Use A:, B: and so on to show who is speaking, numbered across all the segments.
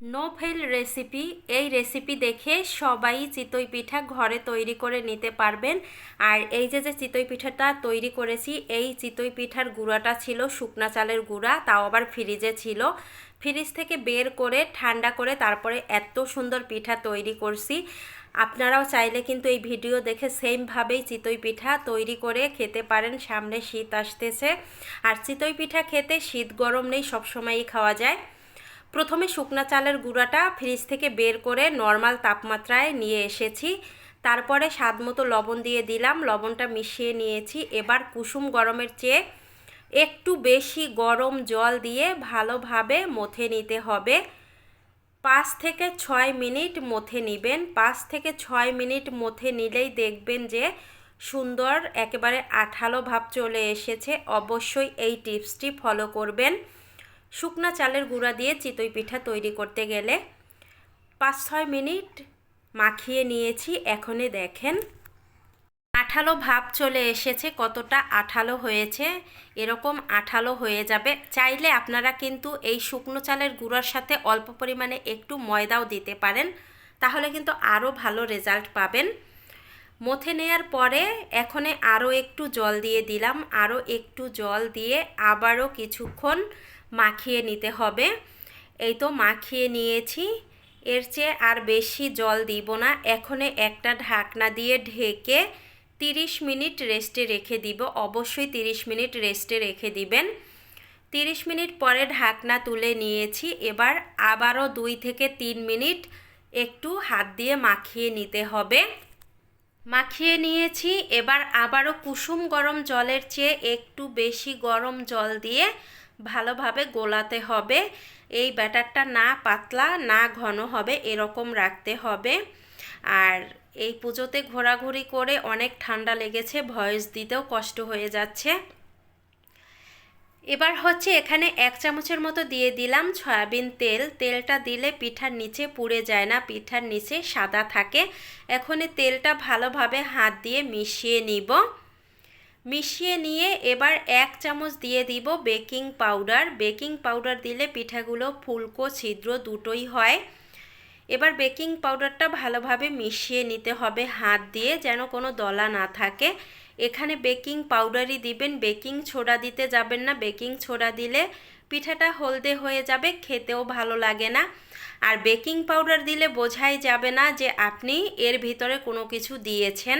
A: No fail recipe এই recipe দেখে সবাই চিতই পিঠা ঘরে তৈরি করে নিতে পারবেন। আর এই যে যে চিতই পিঠাটা তৈরি করেছি, এই চিতই পিঠার গুঁড়াটা ছিল শুকনা চালের গুঁড়া, তাও আবার ফ্রিজে ছিল। ফ্রিজ থেকে বের করে, ঠান্ডা করে তারপরে এত সুন্দর পিঠা তৈরি করছি। আপনারাও চাইলে কিন্তু এই ভিডিও দেখে সেমভাবেই চিতই পিঠা তৈরি করে খেতে পারেন, সামনে শীত আসতেছে। আর চিতই পিঠা খেতে শীত গরম নেই, সবসময়ই খাওয়া যায়। প্রথমে শুকনা চালের গুঁড়াটা ফ্রিজ থেকে বের করে নর্মাল তাপমাত্রায় নিয়ে এসেছি। তারপরে স্বাদ মতো লবণ দিয়ে দিলাম, লবণটা মিশিয়ে নিয়েছি। এবার কুসুম গরমের চেয়ে একটু বেশি গরম জল দিয়ে ভালোভাবে মথে নিতে হবে। পাঁচ থেকে ছয় মিনিট মথে নেবেন। পাঁচ থেকে ছয় মিনিট মথে নিলেই দেখবেন যে সুন্দর, একেবারে আঠালো ভাব চলে এসেছে। অবশ্যই এই টিপসটি ফলো করবেন। শুকনা চালের গুঁড়া দিয়ে চিতই পিঠা তৈরি করতে গেলে পাঁচ ছয় মিনিট মাখিয়ে নিয়েছি। এখনই দেখেন আঠালো ভাব চলে এসেছে, কতটা আঠালো হয়েছে। এরকম আঠালো হয়ে যাবে। চাইলে আপনারা কিন্তু এই শুকনো চালের গুঁড়ার সাথে অল্প পরিমাণে একটু ময়দাও দিতে পারেন। তাহলে কিন্তু আরও ভালো রেজাল্ট পাবেন। মথে নেয়ার পরে এখনে আরও একটু জল দিয়ে দিলাম। আরও একটু জল দিয়ে আবারও কিছুক্ষণ মাখিয়ে নিতে হবে। এই তো মাখিয়ে নিয়েছি। এর চেয়ে আর বেশি জল দিব না। এখনে একটা ঢাকনা দিয়ে ঢেকে তিরিশ মিনিট রেস্টে রেখে দিব। অবশ্যই তিরিশ মিনিট রেস্টে রেখে দিবেন। তিরিশ মিনিট পরে ঢাকনা তুলে নিয়েছি। এবার আবারও দুই থেকে তিন মিনিট একটু হাত দিয়ে মাখিয়ে নিতে হবে। মাখিয়ে নিয়েছি। এবার আবারও কুসুম গরম জলের চেয়ে একটু বেশি গরম জল দিয়ে ভালোভাবে গোলাতে হবে। এই ব্যাটারটা না পাতলা, না ঘন হবে, এরকম রাখতে হবে। আর এই পুজোতে ঘোরাঘুরি করে অনেক ঠান্ডা লেগেছে, ভয়েস দিতেও কষ্ট হয়ে যাচ্ছে। এবার হচ্ছে এখানে এক চামচের মতো দিয়ে দিলাম সয়াবিন তেল। তেলটা দিলে পিঠার নিচে পুড়ে যায় না, পিঠার নিচে সাদা থাকে। এখন তেলটা ভালোভাবে হাত দিয়ে মিশিয়ে নিব। মিশিয়ে নিয়ে এবার এক চামচ দিয়ে দিব বেকিং পাউডার। বেকিং পাউডার দিলে পিঠাগুলো ফুলকো, ছিদ্র দুটোই হয়। এবার বেকিং পাউডারটা ভালোভাবে মিশিয়ে নিতে হবে হাত দিয়ে যেন কোনো দলা না থাকে। এখানে বেকিং পাউডারই দিবেন। বেকিং ছোড়া দিতে যাবেন না। বেকিং ছোড়া দিলে পিঠাটা হলদে হয়ে যাবে, খেতেও ভালো লাগে না। আর বেকিং পাউডার দিলে বোঝাই যাবে না যে আপনি এর ভিতরে কোনো কিছু দিয়েছেন।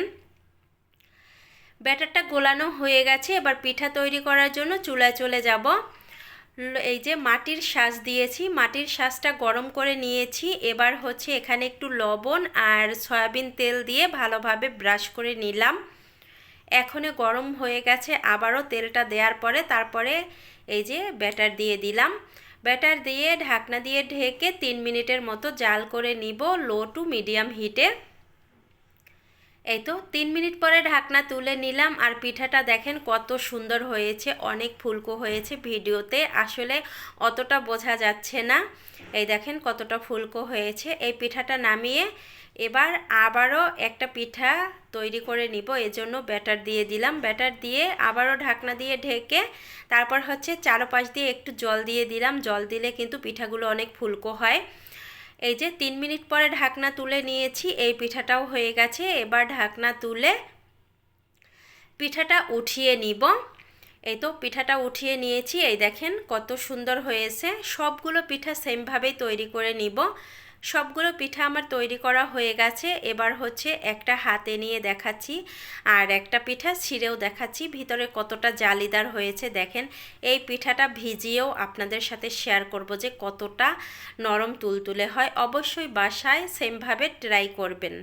A: ব্যাটারটা গোলানো হয়ে গেছে, এবার পিঠা তৈরি করার জন্য চুলায় চলে যাব। এই যে মাটির শ্বাস দিয়েছি, মাটির শ্বাসটা গরম করে নিয়েছি। এবার হচ্ছে এখানে একটু লবণ আর সয়াবিন তেল দিয়ে ভালোভাবে ব্রাশ করে নিলাম। এখনে গরম হয়ে গেছে, আবারও তেলটা দেওয়ার পরে তারপরে এই যে ব্যাটার দিয়ে দিলাম। ব্যাটার দিয়ে ঢাকনা দিয়ে ঢেকে তিন মিনিটের মতো জাল করে নিব লো টু মিডিয়াম হিটে। এই তো তিন মিনিট পরে ঢাকনা তুলে নিলাম আর পিঠাটা দেখেন কত সুন্দর হয়েছে, অনেক ফুলকো হয়েছে ভিডিওতে, আসলে অতটা বোঝা যাচ্ছে না। এই দেখেন কতটা ফুলকো হয়েছে, এই পিঠাটা নামিয়ে এবার আবারও একটা পিঠা তৈরি করে নিব, এজন্য ব্যাটার দিয়ে দিলাম। ব্যাটার দিয়ে আবারও ঢাকনা দিয়ে ঢেকে তারপর হচ্ছে চারোপাশ দিয়ে একটু জল দিয়ে দিলাম। জল দিলে কিন্তু পিঠাগুলো অনেক ফুলকো হয়। এই যে তিন মিনিট পরে ঢাকনা তুলে নিয়েছি, এই পিঠাটাও হয়ে গেছে। এবার ঢাকনা তুলে পিঠাটা উঠিয়ে নিব। এই তো পিঠাটা উঠিয়ে নিয়েছি। এই দেখেন কত সুন্দর হয়েছে। সবগুলো পিঠা সেমভাবেই তৈরি করে নিব। সবগুলো পিঠা আমার তৈরি করা হয়ে গেছে। এবার হচ্ছে একটা হাতে নিয়ে দেখাচ্ছি আর একটা পিঠা ছিঁড়েও দেখাচ্ছি। ভিতরে কতটা জালিদার হয়েছে দেখেন। এই পিঠাটা ভিজিয়েও আপনাদের সাথে শেয়ার করব যে কতটা নরম তুলতুলে হয়। অবশ্যই বাসায় সেমভাবে ট্রাই করবেন।